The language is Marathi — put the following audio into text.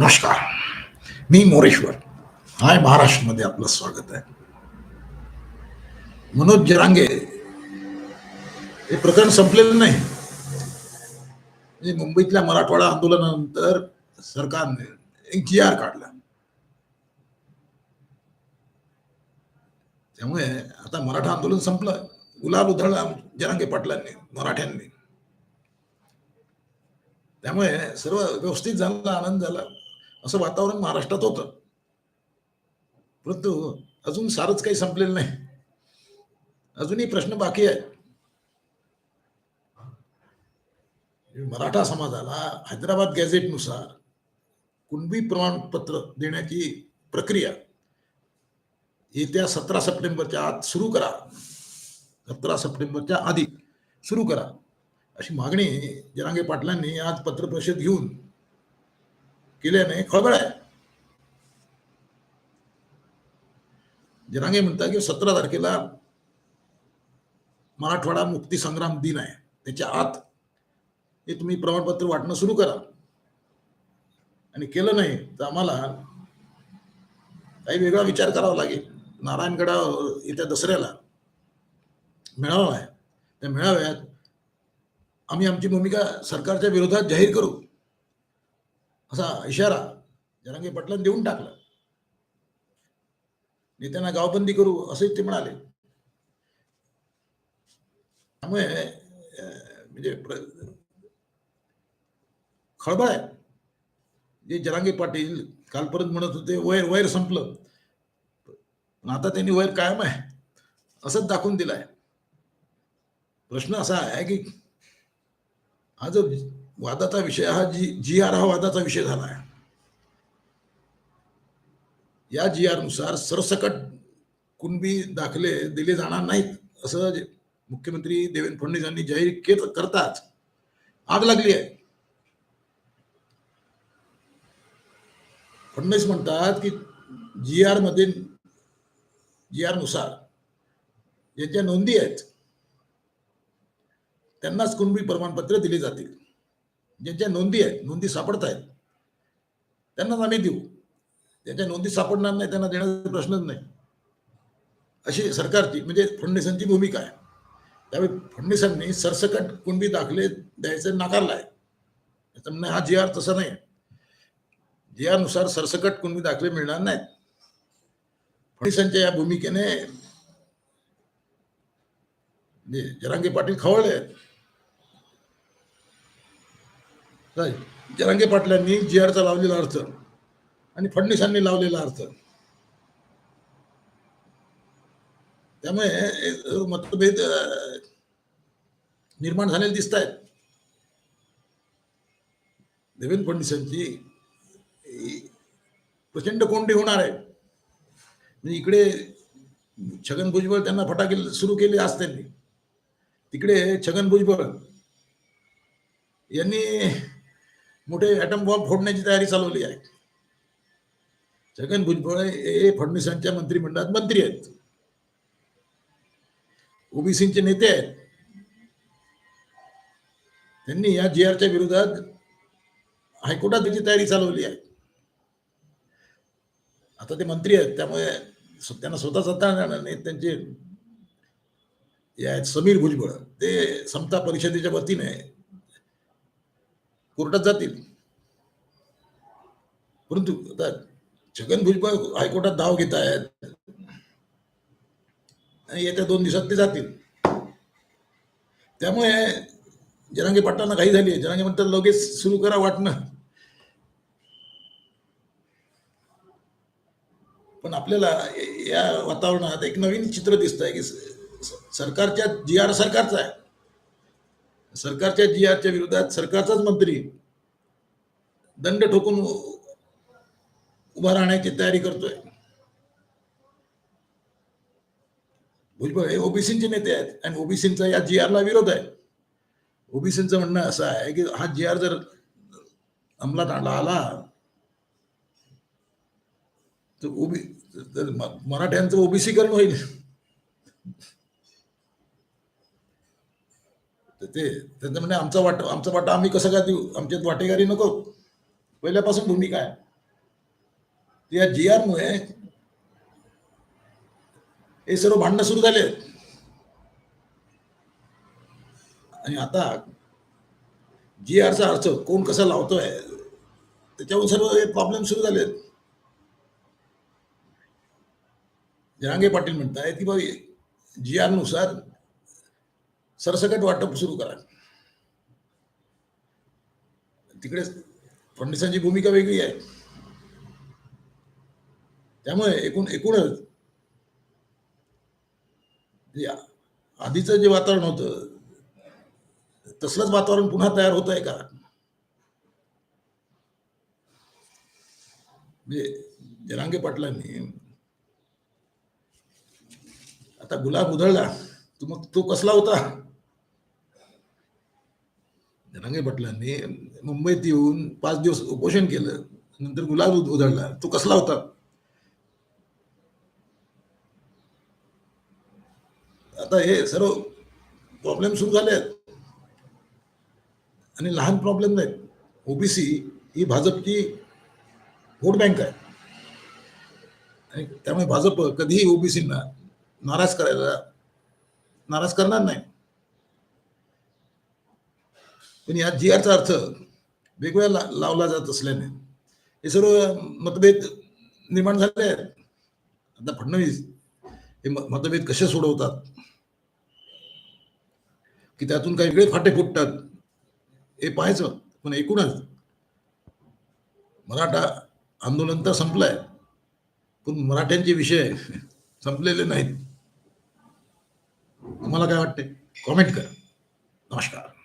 नमस्कार. मी मोरेश्वर. हाय महाराष्ट्रमध्ये आपलं स्वागत आहे. मनोज जरांगे. हे प्रकरण संपलेलं नाही. म्हणजे मुंबईतल्या मराठवाडा आंदोलनानंतर सरकारने एक जी आर काढला. त्यामुळे आता मराठा आंदोलन संपलं. गुलाल उधळला जरांगे पाटलांनी मराठ्यांनी. त्यामुळे सर्व व्यवस्थित झालं आनंद झाला. असं वातावरण महाराष्ट्रात होतं. परंतु अजून सारच काही संपलेलं नाही. अजूनही प्रश्न बाकी आहेत मराठा समाजाला हैदराबाद गॅझेटनुसार कुणबी प्रमाणपत्र देण्याची प्रक्रिया येत्या सतरा सप्टेंबरच्या आत सुरू करा. सतरा सप्टेंबरच्या आधी सुरू करा. अशी मागणी जनांगे पाटलांनी आज पत्रपरिषद घेऊन केल्याने खळबळ आहे. जनांगे म्हणतात की सतरा तारखेला मराठवाडा मुक्ती संग्राम दिन आहे. त्याच्या आत हे तुम्ही प्रमाणपत्र वाटणं सुरू करा. आणि केलं नाही तर आम्हाला काही वेगळा विचार करावा लागेल. नारायणगडा येत्या दसऱ्याला मेळावा आहे. त्या मेळाव्यात आम्ही आमची भूमिका सरकारच्या विरोधात जाहीर करू. असा इशारा जरांगे पाटलांनी देऊन टाकला. नेत्यांना गावबंदी करू असंही ते म्हणाले. त्यामुळे म्हणजे खळबळ आहे. जे जरांगे पाटील कालपर्यंत म्हणत होते वैर वैर संपलं. पण आता त्यांनी वैर कायम आहे असंच दाखवून दिलाय. प्रश्न असा आहे की हा जो वादाचा विषय हा जी जी आर हा वादाचा विषय झाला आहे. या जी आरनुसार सरसकट कुणबी दाखले दिले जाणार नाहीत असं मुख्यमंत्री देवेंद्र फडणवीस यांनी जाहीर केत करताच आग लागली आहे. फडणवीस म्हणतात की जी आरमध्ये जी आरनुसार ज्यांच्या नोंदी आहेत त्यांनाच कुणबी प्रमाणपत्र दिली जातील. ज्यांच्या नोंदी आहेत नोंदी सापडत आहेत त्यांनाच आम्ही देऊ. ज्यांच्या नोंदी सापडणार नाही त्यांना देण्याचा प्रश्नच नाही. अशी सरकारची म्हणजे फडणवीसांची भूमिका आहे. त्यावेळी फडणवीसांनी सरसकट कुणबी दाखले द्यायचे नाकारला आहे त्याचं म्हणणं हा जी आर तसा नाही. जी आरनुसार सरसकट कुणबी दाखले मिळणार नाहीत. फडणवीसांच्या या भूमिकेने जरांगे पाटील खवळले आहेत काय? जरांगे पाटलांनी जी आरचा लावलेला अर्थ आणि फडणवीसांनी लावलेला अर्थ. त्यामुळे मतभेद निर्माण झालेले दिसत आहेत देवेंद्र फडणवीसांची प्रचंड कोंडी होणार आहे. म्हणजे इकडे छगन भुजबळ त्यांना फटाके सुरू केले आज त्यांनी. तिकडे छगन भुजबळ यांनी मोठे ॲटम बॉम्ब फोडण्याची तयारी चालवली आहे. छगन भुजबळ हे फडणवीसांच्या मंत्रिमंडळात मंत्री आहेत. ओबीसीचे नेते आहेत. त्यांनी या जी आरच्या विरोधात हायकोर्टात त्याची तयारी चालवली आहे. आता ते मंत्री आहेत त्यामुळे त्यांना स्वतः सत्ता येणार नाही. त्यांचे हे आहेत समीर भुजबळ. ते समता परिषदेच्या वतीने कोर्टात जातील. परंतु आता छगन भुजबळ हायकोर्टात धाव घेत आहेत. आणि येत्या दोन दिवसात ते जातील. त्यामुळे जनांगे पाटलांना घाई झाली आहे. जरांगे म्हणतात लगेच सुरू करा वाटणं. पण आपल्याला या वातावरणात एक नवीन चित्र दिसत आहे की सरकारच्या जी आर सरकारचा आहे सरकारच्या जी आरच्या विरोधात सरकारचाच मंत्री दंड ठोकून उभा राहण्याची तयारी करतोय. भुजबळ हे ओबीसीचे नेते आहेत आणि ओबीसींचा या जी आरला विरोध आहे. ओबीसींचं म्हणणं असं आहे की हा जी आर जर अंमलात आणला आला तर ओबी तर मराठ्यांचं ओबीसीकरण होईल. तर ते त्यांचं म्हणजे आमचा वाटा आमचा वाटा आम्ही कसं काय देऊ? आमच्यात वाटेगारी नको. पहिल्यापासून भूमिका आहे. या जी आर मुळे हे सर्व भांडणं सुरू झाले. आणि आता जी आरचा अर्थ कोण कसा लावतोय त्याच्यावर सर्व हे प्रॉब्लेम सुरू झाले. जहांगे पाटील म्हणतायत की बाबी जी आरनुसार सरसकट वाटप सुरू करा. तिकडे फडणवीसांची भूमिका वेगळी आहे. त्यामुळे एकूण एकूणच आधीचं जे वातावरण होतं तसलंच वातावरण पुन्हा तयार होत आहे का? म्हणजे जरांगे पाटलांनी आता गुलाब उधळला तो मग तो कसला होता? जरांगे पाटलांनी मुंबईत येऊन पाच दिवस उपोषण केलं नंतर गुलाब उधळला. तो कसला होता? आता हे सर्व प्रॉब्लेम सुरू झाले आहेत आणि लहान प्रॉब्लेम नाहीत. ओबीसी ही भाजपची वोट बँक आहे. आणि त्यामुळे भाजप कधीही ओबीसींना नाराज करायला नाराज करणार नाही. पण या जी आरचा अर्थ वेगवेगळा ला- लावला जात असल्याने हे सर्व मतभेद निर्माण झाले आहेत. आता फडणवीस हे मतभेद कसे सोडवतात? की त्यातून काही वेगळे फाटे फुटतात? हे पाहायचं पण एकूणच मराठा आंदोलन तर संपलंय पण मराठ्यांचे विषय संपलेले नाहीत. तुम्हाला काय वाटते कॉमेंट करा. नमस्कार.